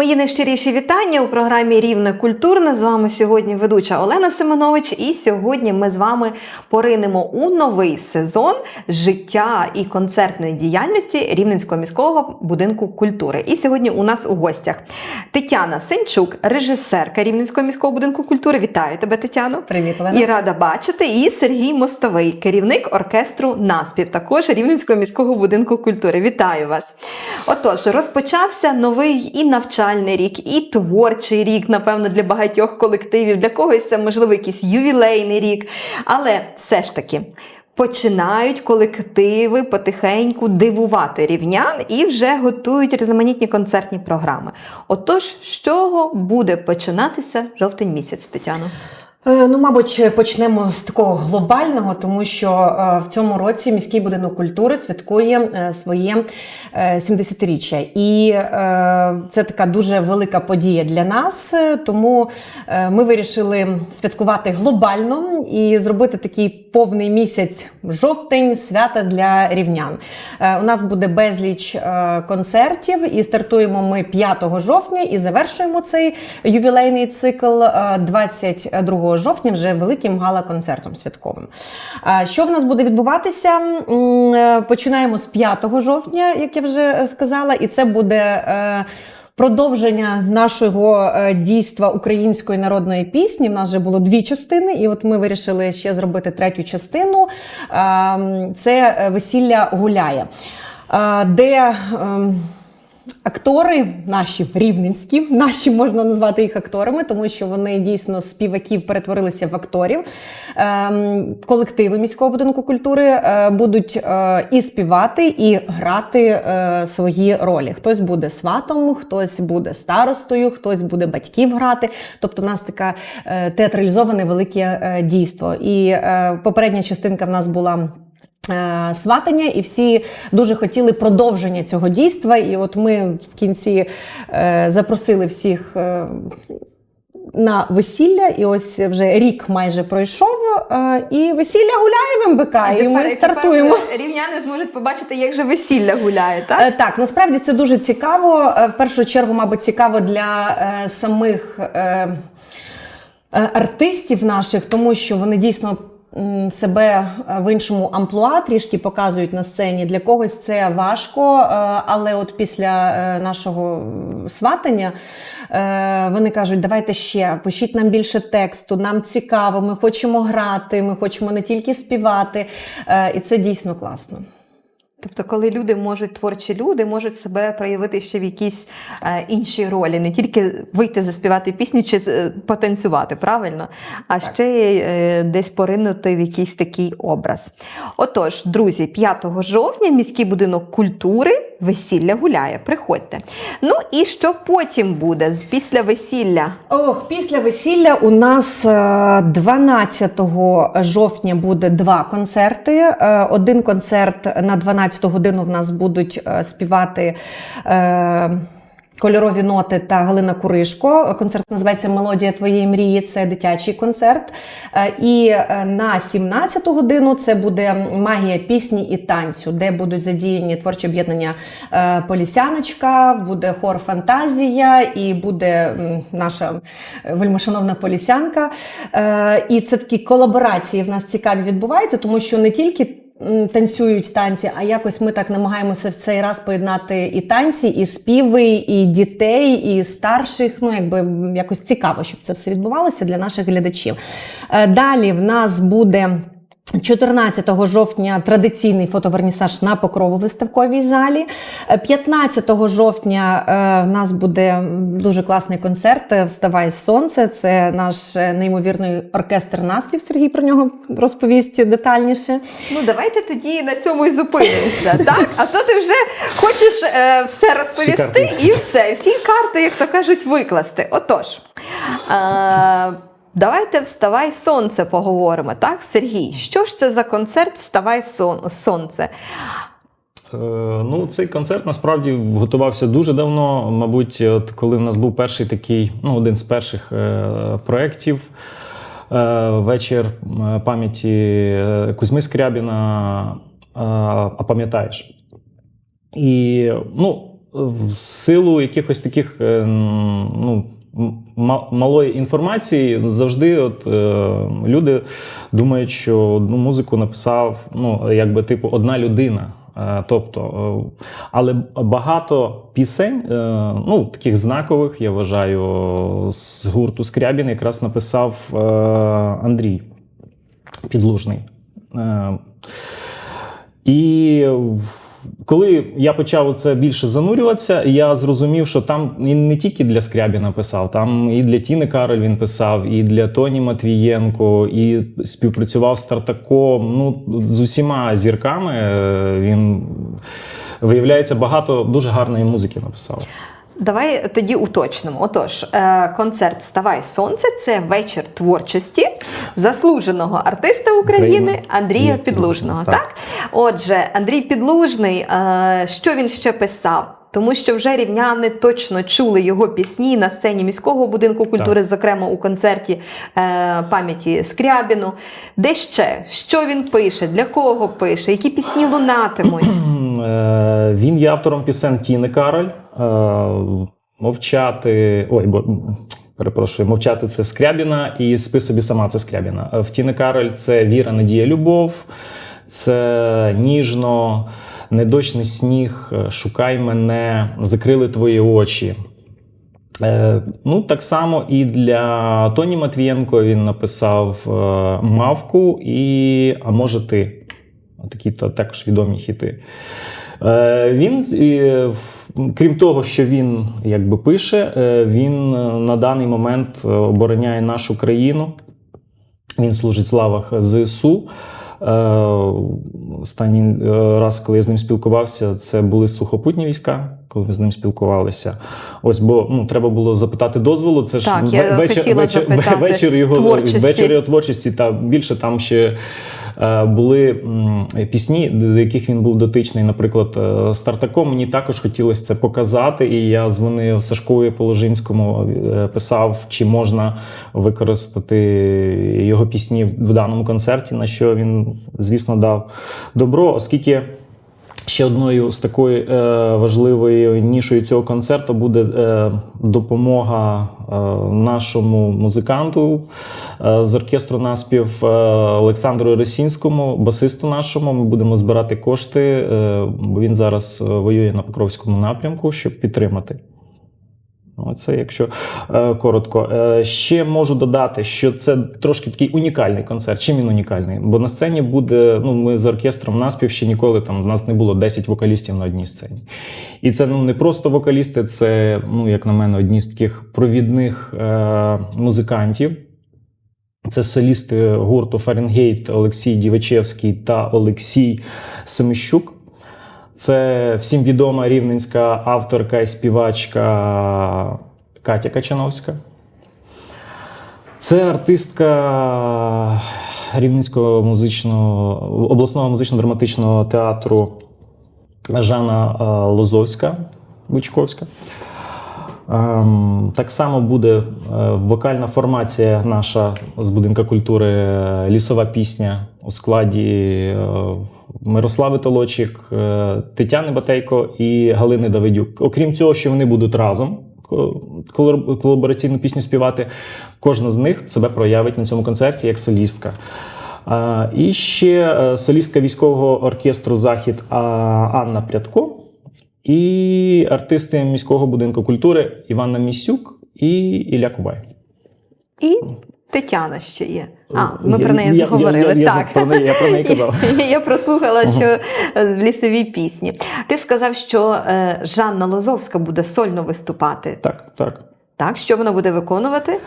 Мої найщиріші вітання у програмі Рівне культурне. З вами сьогодні ведуча Олена Семенович. І сьогодні ми з вами поринемо у новий сезон життя і концертної діяльності Рівненського міського будинку культури. І сьогодні у нас у гостях Тетяна Сенчук, режисерка Рівненського міського будинку культури. Вітаю тебе, Тетяно. Привіт, Олена. І рада бачити. І Сергій Мостовий, керівник оркестру Наспів, також Рівненського міського будинку культури. Вітаю вас! Отож, розпочався новий і навчальний рік, і творчий рік, напевно, для багатьох колективів. Для когось це можливо якийсь ювілейний рік. Але все ж таки. Починають колективи потихеньку дивувати рівнян і вже готують різноманітні концертні програми. Отож, з чого буде починатися жовтень місяць, Тетяно? Е, Ну, мабуть, почнемо з такого глобального, тому що е, в цьому році міський будинок культури святкує е, своє е, 70-річчя. І це така дуже велика подія для нас. Тому ми вирішили святкувати глобально і зробити такий повний місяць жовтень свята для рівнян. У нас буде безліч концертів, і стартуємо ми 5 жовтня і завершуємо цей ювілейний цикл е, 22 жовтня вже великим гала-концертом святковим. Що в нас буде відбуватися? Е, Починаємо з 5 жовтня, як я вже сказала, і це буде. е, Продовження нашого е, дійства української народної пісні. У нас вже було дві частини, і от ми вирішили ще зробити третю частину. Це весілля гуляє, де ем, Актори наші рівненські, наші можна назвати їх акторами, тому що вони дійсно з співаків перетворилися в акторів. Ем, колективи міського будинку культури е, будуть е, і співати, і грати е, свої ролі. Хтось буде сватом, хтось буде старостою, хтось буде батьків грати. Тобто, в нас таке е, театралізоване велике е, дійство. І е, попередня частинка в нас була. Е, Сватання, і всі дуже хотіли продовження цього дійства. І от ми в кінці е, запросили всіх е, на весілля, і ось вже рік майже пройшов, і весілля гуляє в МБК, і, ми тепер- стартуємо. тепер рівняни зможуть побачити, як же весілля гуляє, так? Так, насправді це дуже цікаво. В першу чергу, мабуть, цікаво для самих артистів наших, тому що вони дійсно. Себе е, в іншому амплуа трішки показують на сцені. Для когось це важко, е, але от після е, нашого сватання вони кажуть: давайте ще пишіть нам більше тексту, нам цікаво, ми хочемо грати, ми хочемо не тільки співати. І це дійсно класно. Тобто, коли люди можуть, творчі люди можуть себе проявити ще в якійсь е, іншій ролі, не тільки вийти заспівати пісню чи е, потанцювати, правильно, а ще е, десь поринути в якийсь такий образ. Отож, друзі, 5 жовтня міський будинок культури весілля гуляє. Приходьте. Ну і що потім буде з- після весілля? Ох, після весілля у нас е, 12 жовтня буде два концерти. Е, Один концерт на 12 годину в нас будуть е, співати. Кольорові ноти та Галина Куришко. Концерт називається Мелодія твоєї мрії. Це дитячий концерт. Е, І е, на 17 годину це буде магія пісні і танцю, де будуть задіяні творчі об'єднання е, Полісяночка, буде хор Фантазія і буде наша вельмишановна полісянка. І це такі колаборації в нас цікаві відбуваються, тому що не тільки. Танцюють танці, а якось ми так намагаємося в цей раз поєднати і танці, і співи, і дітей, і старших. Ну, якби якось цікаво, щоб це все відбувалося для наших глядачів. Е, Далі в нас буде. 14 жовтня традиційний фотовернісаж на Покрово-виставковій залі. Е, 15 жовтня е, в нас буде дуже класний концерт е, Вставай сонце. Це наш е, неймовірний оркестр наспів. Сергій про нього розповість детальніше. Ну, давайте тоді на цьому і зупинимося. так? А то ти вже хочеш е, все розповісти і все, всі карти, як то кажуть, викласти. Отож, е, давайте вставай сонце поговоримо. Так, Сергій, що ж це за концерт Вставай сонце? Е, Ну, цей концерт насправді готувався дуже давно. Мабуть, от коли в нас був перший такий, ну, один з перших е, проєктів. е, Вечір пам'яті Кузьми Скрябіна. А пам'ятаєш? І ну, в силу якихось таких ну, малої інформації завжди от, е, люди думають, що одну музику написав ну, якби типу одна людина. Е, Тобто, е, але багато пісень, е, ну таких знакових, я вважаю, з гурту Скрябін якраз написав е, Андрій Підлужний. Е, І коли я почав це більше занурюватися, я зрозумів, що там він не тільки для Скрябіна писав, там і для Тіни Кароль він писав, і для Тоні Матвієнко, і співпрацював з Тартаком. Ну, з усіма зірками е, він виявляється багато дуже гарної музики написав. Давай тоді уточнимо. Отож, е, концерт Вставай сонце це вечір творчості заслуженого артиста України. Андрія Підлужного. Так? так. Отже, Андрій Підлужний, е, що він ще писав? Тому що вже рівняни точно чули його пісні на сцені міського будинку культури, зокрема у концерті е, пам'яті Скрябіну. Де ще? Що він пише? Для кого пише? Які пісні лунатимуть? Е, Він є автором пісен Тіни Кароль. Е, Мовчати. Ой, бо. Перепрошую, мовчати це Скрябіна і спи собі сама це Скрябіна. Е, В Тіни Кароль це Віра, Надія, Любов, це ніжно, не дощ, не сніг, шукай мене, закрили твої очі. Ну, так само і для Тоні Матвієнко він написав Мавку і А може ти. Такі то також відомі хіти. Е, він, крім того, що він якби пише, е, він е, на даний момент обороняє нашу країну. Він служить в лавах ЗСУ. Останній раз, коли я з ним спілкувався, це були сухопутні війська, коли ми з ним спілкувалися. Ось, бо ну, треба було запитати дозволу. Це ж Так, я вечір, вечір, вечір його Творчості. вечір його творчості. Та більше там ще були пісні, до яких він був дотичний. Наприклад, стартаком мені також хотілося це показати. І я дзвонив Сашкові Положинському, е, писав, чи можна використати його пісні в даному концерті, на що він, звісно, дав добро, оскільки. Ще одною з такої е, важливою нішою цього концерту буде е, допомога е, нашому музиканту е, з оркестру наспів е, Олександру Росінському, басисту нашому. Ми будемо збирати кошти, е, він зараз е, воює на Покровському напрямку, щоб підтримати. Оце, якщо е, коротко. Е, ще можу додати, що це трошки такий унікальний концерт. Чим він унікальний? Бо на сцені буде. Ну, ми з оркестром наспів ще ніколи там. У нас не було 10 вокалістів на одній сцені. І це ну не просто вокалісти, це, ну, як на мене, одні з таких провідних е, музикантів. Це солісти гурту Фаренгейт Олексій Дівачевський та Олексій Семищук. Це всім відома рівненська авторка і співачка Катя Качановська. Це артистка Рівненського музичного обласного музично-драматичного театру Жанна е, Лозовська Бичковська. Ем, Так само буде е, вокальна формація наша з будинка культури лісова пісня у складі е, Мирослави Толочик, е, Тетяни Батейко і Галини Давидюк. Окрім цього, що вони будуть разом колабораційну пісню співати, кожна з них себе проявить на цьому концерті як солістка. І ще е, солістка військового оркестру Захід Анна Прядко і артисти міського будинку культури Іванна Місюк і Ілля Кубай. І Тетяна ще є. А, ми про неї Я- я- заговорили. я- я так. про неї- я про неї казав. Я прослухала, що е, в лісовій пісні. Ти сказав, що е, Жанна Лозовська буде сольно виступати. Так, так. Так, що вона буде виконувати?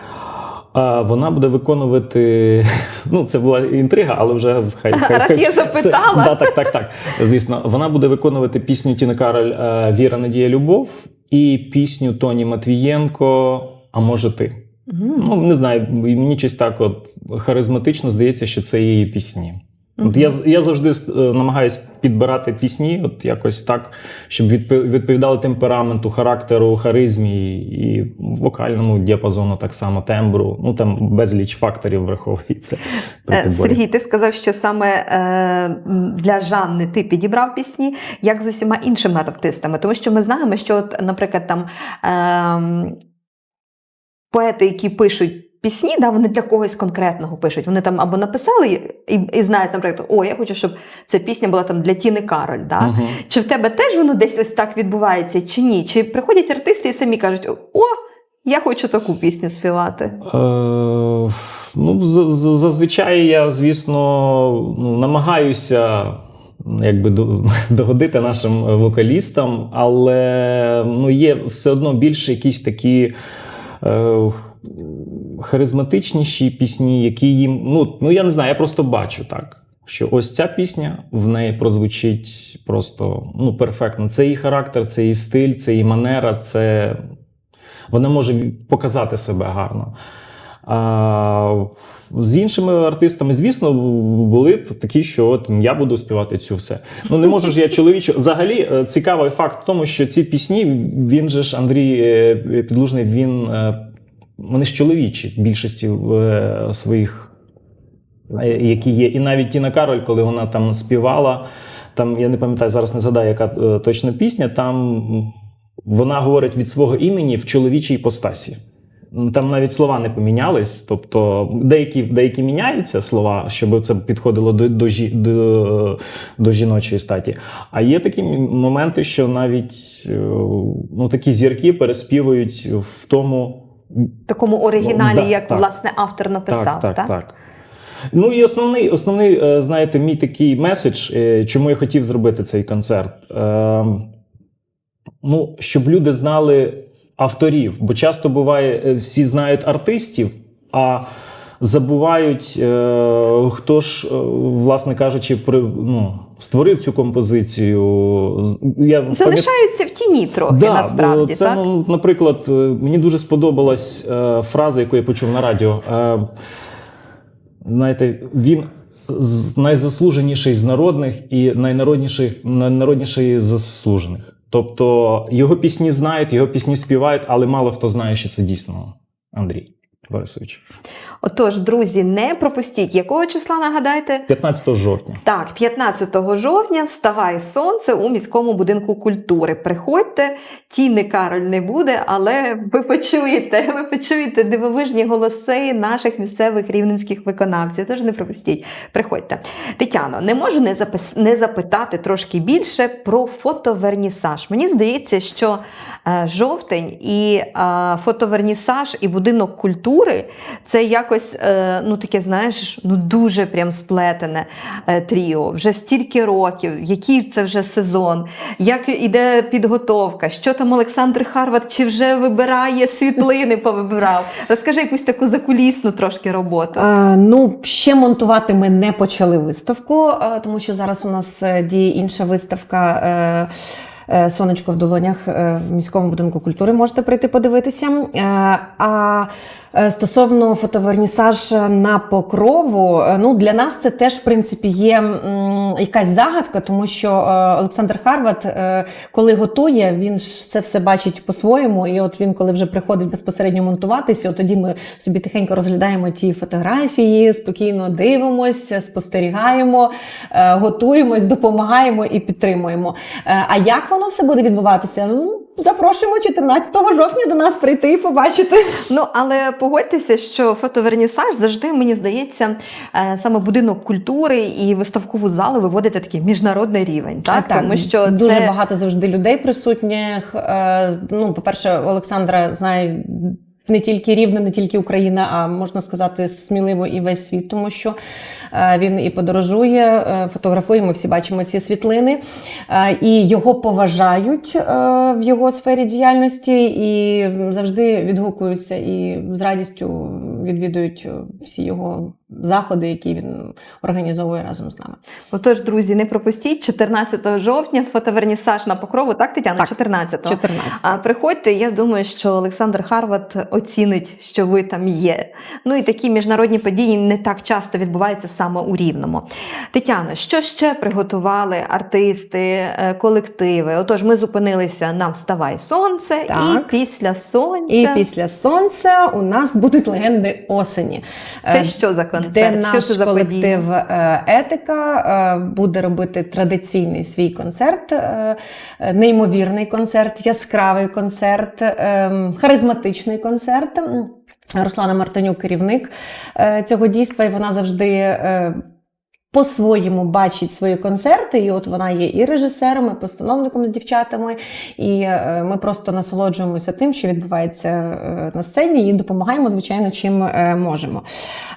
А вона буде виконувати. Ну, це була інтрига, але вже в- хай. хай- Раз хай- я запитала. Це- да, так, так, так. Звісно, вона буде виконувати пісню Тіни Кароль е, Віра, Надія, Любов і пісню Тоні Матвієнко. А може ти? Ну, не знаю, мені щось так от харизматично здається, що це її пісні. От я, я завжди е, намагаюсь підбирати пісні, от якось так, щоб відповідали темпераменту, характеру, харизмі і вокальному діапазону, так само тембру. Ну там безліч факторів враховується. при Е. Сергій, ти сказав, що саме е, для Жанни ти підібрав пісні, як з усіма іншими артистами. Тому що ми знаємо, що, от, наприклад, там е, поети, які пишуть. Пісні, да, вони для когось конкретного пишуть. Вони там або написали і, і знають, наприклад, о, я хочу, щоб ця пісня була там для Тіни Кароль. Да? Мгм. Чи в тебе теж воно десь ось так відбувається, чи ні? Чи приходять артисти і самі кажуть, о, я хочу таку пісню співати. Е, ну, зазвичай я, звісно, ну, намагаюся якби догодити нашим вокалістам, але ну, є все одно більше якісь такі. Е, харизматичніші пісні, які їм. Ну, ну я не знаю, я просто бачу так. Що ось ця пісня в неї прозвучить просто ну, перфектно. Це її характер, це її стиль, це її манера, це вона може показати себе гарно. А з іншими артистами, звісно, були такі, що от я буду співати цю все. Ну не можу ж я чоловічу. Взагалі е, цікавий факт в тому, що ці пісні, він же ж Андрій е, Підлужний, він е, вони ж чоловічі в більшості своїх, які є. І навіть Тіна Кароль, коли вона там співала, там я не пам'ятаю зараз не згадаю, яка точна пісня. Там вона говорить від свого імені в чоловічій постасі. Там навіть слова не помінялись, тобто деякі, деякі міняються слова, щоб це підходило до, до, жі- до, до жіночої статі. А є такі моменти, що навіть е, ну, такі зірки переспівують в тому, такому оригіналі, Да, як так. власне автор написав. так, так, так. Ну і основний, основний, е, знаєте, мій такий меседж, е, чому я хотів зробити цей концерт. Е, Ну, щоб люди знали авторів, бо часто буває, е, всі знають артистів, а забувають, е, хто ж, е, власне кажучи, при, ну, створив цю композицію. Я пам'ят- Залишаються в тіні трохи, Да, насправді. це, так? ну, наприклад, мені дуже сподобалась фраза, яку я почув на радіо. Знаєте, він найзаслуженіший з народних і найнародніший, найнародніший з заслужених. Тобто його пісні знають, його пісні співають, але мало хто знає, що це дійсно Андрій Борисович. Отож, друзі, не пропустіть, якого числа нагадайте? 15 жовтня. Так, 15 жовтня вставай сонце у міському будинку культури. Приходьте, тіни Кароль не буде, але ви почуєте, ви почуєте дивовижні голоси наших місцевих рівненських виконавців. Тож не пропустіть. Приходьте. Тетяно, не можу не, запис... не запитати трошки більше про фотовернісаж. Мені здається, що е, жовтень і е, фотовернісаж і будинок культури це якось е, ну таке, знаєш, ну дуже прям сплетене е, тріо. Вже стільки років, який це вже сезон, як іде підготовка, що там Олександр Харват, чи вже вибирає світлини, повибирав. Розкажи якусь таку закулісну трошки роботу. Е, Ну, ще монтувати ми не почали виставку, тому що зараз у нас діє інша виставка. Сонечко в долонях в міському будинку культури можете прийти подивитися. А стосовно фотовернісаж на покрову, е, ну для нас це теж в принципі є якась загадка, тому що е, Олександр Харват, е, коли готує, він ж це все бачить по-своєму. І от він, коли вже приходить безпосередньо монтуватися, от тоді ми собі тихенько розглядаємо ті фотографії, спокійно дивимося, спостерігаємо, е, готуємось, допомагаємо і підтримуємо. Е, А як воно все буде відбуватися? Ну, запрошуємо 14 жовтня до нас прийти і побачити. Ну, але погодьтеся, що фотовернісаж завжди, мені здається, е, саме будинок культури і виставкову залу виводити такий міжнародний рівень. Так? Тому що дуже це... багато завжди людей присутніх. Е, Ну, по-перше, Олександра знає. Не тільки Рівне, не тільки Україна, а можна сказати сміливо і весь світ, тому що він і подорожує, е, фотографує. Ми всі бачимо ці світлини, е, і його поважають е, в його сфері діяльності і завжди відгукуються і з радістю відвідують е, всі його заходи, які він організовує разом з нами. Отож, друзі, не пропустіть 14 жовтня фотовернісаж на покрову, так, Тетяна? Так. 14 14. А приходьте, я думаю, що Олександр Харват оцінить, що ви там є. Ну і такі міжнародні події не так часто відбуваються саме у Рівному. Тетяно, що ще приготували артисти, е, колективи? Отож, ми зупинилися на Вставай сонце, і після сонця. І після сонця у нас будуть легенди осені. Це Е, що за концерт? Де що наш це за колектив е, Етика буде робити традиційний свій концерт, неймовірний концерт, яскравий концерт, е, харизматичний концерт. Руслана Мартинюк, керівник е, цього дійства, і вона завжди. По-своєму бачить свої концерти, і от вона є і режисером, і постановником з дівчатами. І е, ми просто насолоджуємося тим, що відбувається е, на сцені, і допомагаємо, звичайно, чим е, можемо.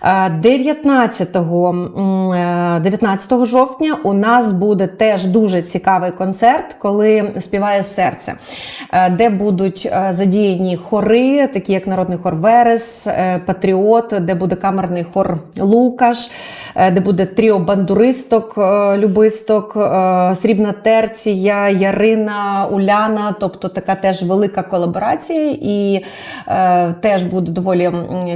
Е, 19, е, 19 жовтня у нас буде теж дуже цікавий концерт, коли співає серце, де будуть задіяні хори, такі як народний хор Верес, Патріот, де буде камерний хор Лукаш, де буде тріо бандуристок, е, любисток, е, срібна терція, Ярина, Уляна, тобто така теж велика колаборація, і е, теж буде доволі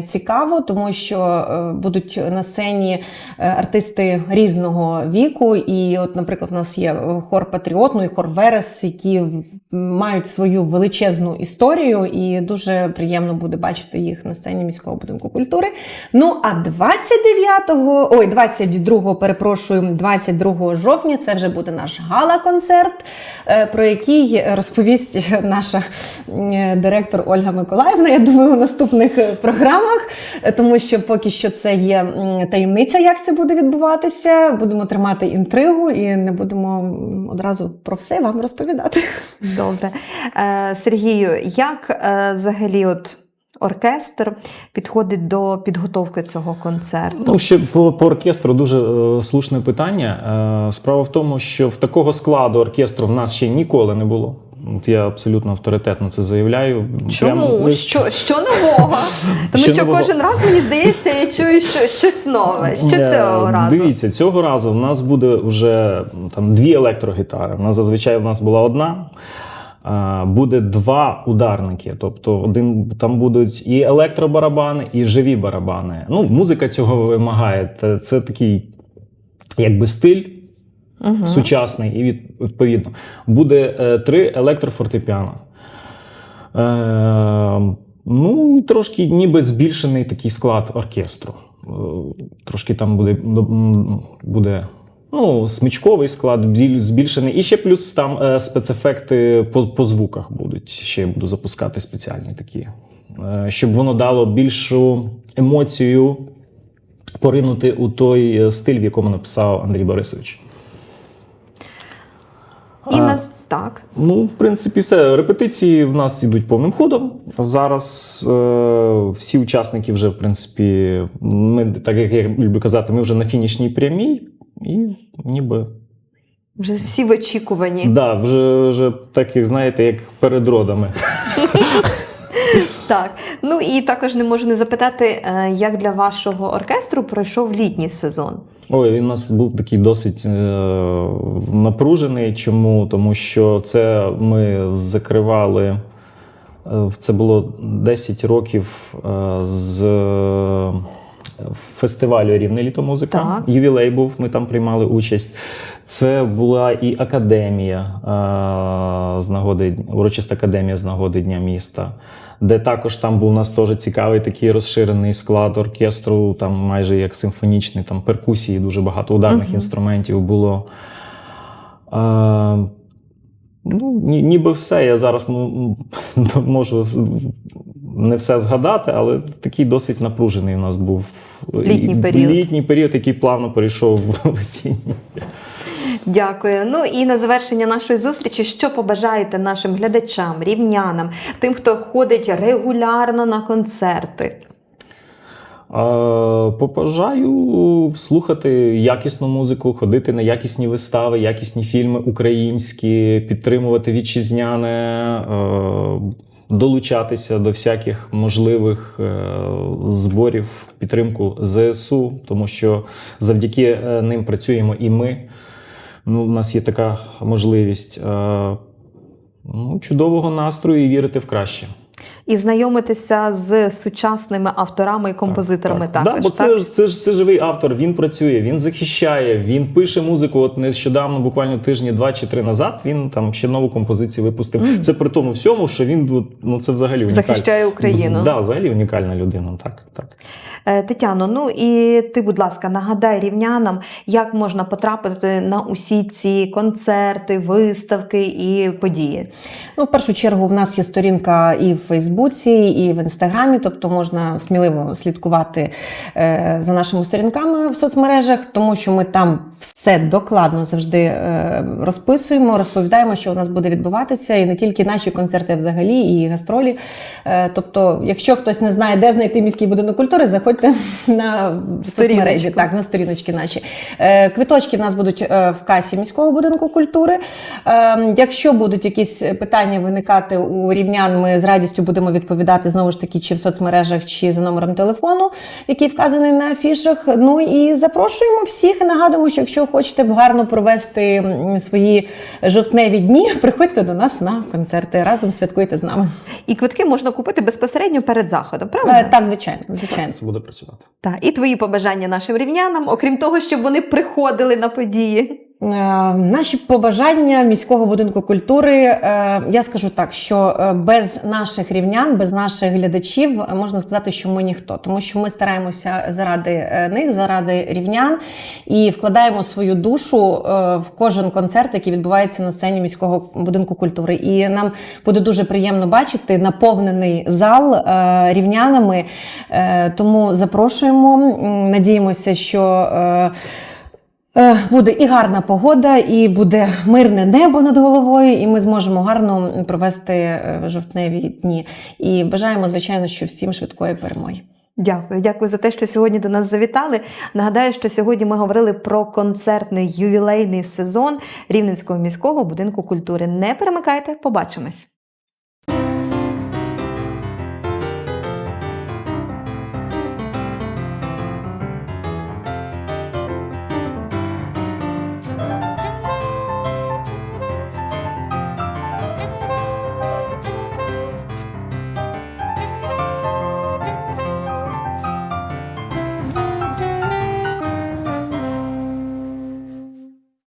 цікаво, тому що будуть на сцені артисти різного віку. І, от, наприклад, у нас є хор Патріот, ну і хор Верес, які мають свою величезну історію, і дуже приємно буде бачити їх на сцені міського будинку культури. Ну а 29-го, ой, 22-го, перепрошую, 22 жовтня це вже буде наш гала-концерт, е, про який розповість наша е, директор Ольга Миколаївна. Я думаю, у наступних е, програмах, тому що поки що це є таємниця, як це буде відбуватися. Будемо тримати інтригу і не будемо одразу про все вам розповідати. Добре. Сергію, як взагалі от оркестр підходить до підготовки цього концерту? Ну, ще по, по оркестру дуже е, слушне питання. Е, справа в тому, що в такого складу оркестру в нас ще ніколи не було. От я абсолютно авторитетно це заявляю. Чому? Прямо- що, що нового? Тому Що що нового? кожен раз мені здається, я чую що, щось нове. Що Е, цього разу? Дивіться, цього разу в нас буде вже там дві електрогітари. У нас зазвичай в нас була одна. Буде два ударники. Тобто один там будуть і електробарабани, і живі барабани. Ну, музика цього вимагає. Це, такий якби стиль Мгм. сучасний, і відповідно буде е, три електрофортепіано. Е, ну, і трошки ніби збільшений такий склад оркестру. Е, трошки там буде, буде ну, смичковий склад збільшений. І ще плюс там е, спецефекти по, по звуках будуть. Ще буду запускати спеціальні такі, е, щоб воно дало більшу емоцію поринути у той е, стиль, в якому написав Андрій Борисович. І А, нас так. Ну, в принципі, все. Репетиції в нас ідуть повним ходом. Зараз е, всі учасники вже, в принципі, ми, так як я люблю казати, ми вже на фінішній прямій, і ніби. Вже всі в очікуванні. Да, вже, вже так, як знаєте, як перед родами. Так. Ну і також не можу не запитати, е, як для вашого оркестру пройшов літній сезон. Ой, він у нас був такий досить е, напружений. Чому? Тому що це ми закривали. е, Це було 10 років е, з фестивалю Рівне літо музика. Так. Ювілей був, ми там приймали участь. Це була і академія е, з нагоди, урочиста академія з нагоди Дня міста, де також там був у нас теж цікавий такий розширений склад оркестру, там майже як симфонічний, там перкусії, дуже багато ударних Мгм. інструментів було. Е, ну, ні, ніби все. Я зараз можу не все згадати, але такий досить напружений у нас був Літній період. Літній період, який плавно перейшов в осінній. Дякую. Ну і на завершення нашої зустрічі, що побажаєте нашим глядачам, рівнянам, тим, хто ходить регулярно на концерти? Побажаю слухати якісну музику, ходити на якісні вистави, якісні фільми українські, підтримувати вітчизняне. Долучатися до всяких можливих е, зборів підтримку ЗСУ, тому що завдяки е, ним працюємо і ми. Ну, у нас є така можливість. Е, ну, чудового настрою і вірити в краще. І знайомитися з сучасними авторами і композиторами так, також. Да, бо так? це, ж- це, ж- це живий автор, він працює, він захищає, він пише музику. От нещодавно, буквально тижні два чи три назад, він там ще нову композицію випустив. Мгм. Це при тому всьому, що він ну це взагалі унікальна. Захищає Україну. Да, взагалі унікальна людина. Так, так. Е, Тетяно, ну і ти, будь ласка, нагадай рівнянам, як можна потрапити на усі ці концерти, виставки і події. Ну, в першу чергу, в нас є сторінка і в Фейсбуці, і в Інстаграмі, тобто можна сміливо слідкувати е, за нашими сторінками в соцмережах, тому що ми там все докладно завжди е, розписуємо, розповідаємо, що у нас буде відбуватися, і не тільки наші концерти, а взагалі, і гастролі. Е, тобто, якщо хтось не знає, де знайти міський будинок культури, заходьте на соцмережі, так, на сторіночки наші. Квиточки в нас будуть в касі міського будинку культури. Е, Якщо будуть якісь питання виникати у рівнян, ми з радістю будемо відповідати знову ж таки, чи в соцмережах, чи за номером телефону, який вказаний на афішах. Ну і запрошуємо всіх. Нагадуємо, що якщо хочете гарно провести свої жовтневі дні, приходьте до нас на концерти. Разом святкуйте з нами. І квитки можна купити безпосередньо перед заходом, правда? Е, Так, звичайно, звичайно. Це буде працювати. Так. І твої побажання нашим рівнянам, окрім того, щоб вони приходили на події. Е, Наші побажання міського будинку культури. е, Я скажу так, що е, без наших рівнян, без наших глядачів можна сказати, що ми ніхто, тому що ми стараємося заради них, заради рівнян і вкладаємо свою душу в кожен концерт, який відбувається на сцені міського будинку культури. І нам буде дуже приємно бачити наповнений зал рівнянами. Тому запрошуємо. Надіємося, що. Е, Буде і гарна погода, і буде мирне небо над головою, і ми зможемо гарно провести е, жовтневі дні. І бажаємо, звичайно, що всім швидкої перемоги. Дякую, дякую за те, що сьогодні до нас завітали. Нагадаю, що сьогодні ми говорили про концертний ювілейний сезон Рівненського міського будинку культури. Не перемикайте, побачимось.